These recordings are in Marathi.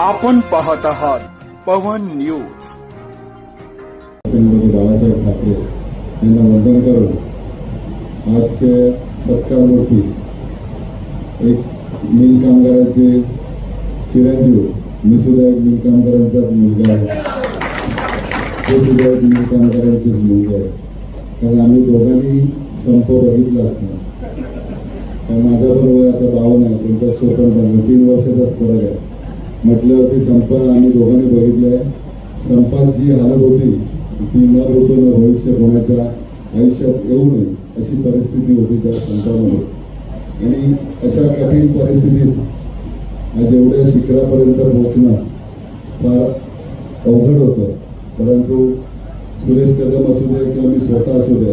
आपण पाहत आहात पवन न्यूज. बाळासाहेब ठाकरे यांना वंदन करून आजच्या सत्कारमूर्ती एक मिल कामगारांचे चिरंजीव मी सुद्धा एक मिल कामगारांचाच मुलगा आहे. ते सुद्धा एक मिल कामगारांचेच मुलगा आहे कारण आम्ही दोघांनी संप बघितला असणार. कारण माझं पण वय आता बावन्न आहे त्यांचा चोपन्न तीन वर्षाचाच फरक आहे. म्हटल्यावरती संपा आम्ही दोघांनी बघितलं आहे संपात जी हालत होती. ती न होतो न भविष्य कोणाच्या आयुष्यात येऊ नये अशी परिस्थिती होती त्या संपामध्ये. आणि अशा कठीण परिस्थितीत आज एवढ्या शिखरापर्यंत पोहोचणं फार अवघड होतं. परंतु सुरेश कदम असू दे किंवा मी स्वतः असू द्या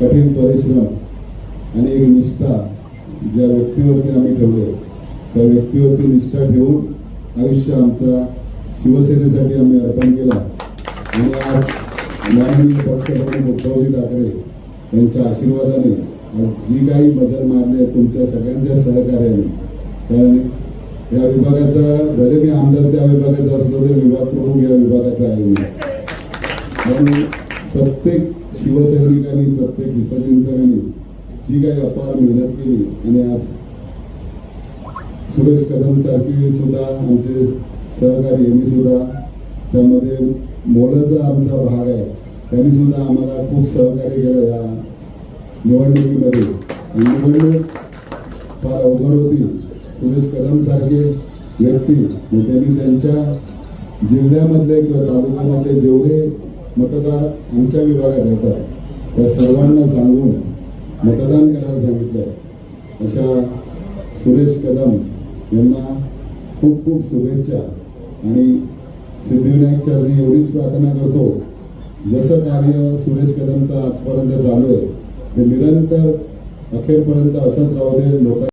कठीण परिश्रम आणि एक निष्ठा ज्या व्यक्तीवरती आम्ही ठेवले त्या व्यक्तीवरती निष्ठा ठेवून आयुष्य आमचा शिवसेनेसाठी आम्ही अर्पण केला. आणि आज माननीय पक्षप्रमुख उद्धवजी ठाकरे यांच्या आशीर्वादाने आज जी काही मजल मारली आहे तुमच्या सगळ्यांच्या सहकार्याने कारण या विभागाचा भले मी आमदार त्या विभागाचा असलो तरी विभाग प्रमुख या विभागाचा आहे मी. आणि प्रत्येक शिवसैनिकांनी प्रत्येक हितचिंतकांनी जी काही अपार मेहनत केली आणि आज सुरेश कदम सारखी सुद्धा आमचे सहकारी यांनी सुद्धा त्यामध्ये मोलाचा आमचा भाग आहे. त्यांनी सुद्धा आम्हाला खूप सहकार्य केलं या निवडणुकीमध्ये. निवडणूक फार अवघड होती. सुरेश कदम सारखे व्यक्ती त्यांनी त्यांच्या जिल्ह्यामधले किंवा तालुक्यामधले जेवढे मतदार आमच्या विभागात येतात त्या सर्वांना सांगून मतदान करायला सांगितलं अशा सुरेश कदम यांना खूप खूप शुभेच्छा. आणि सिद्धिविनायक चरणी एवढीच प्रार्थना करतो जसं कार्य सुरेश कदमचं आजपर्यंत चालू आहे ते निरंतर अखेरपर्यंत असंच राहू दे लोकांना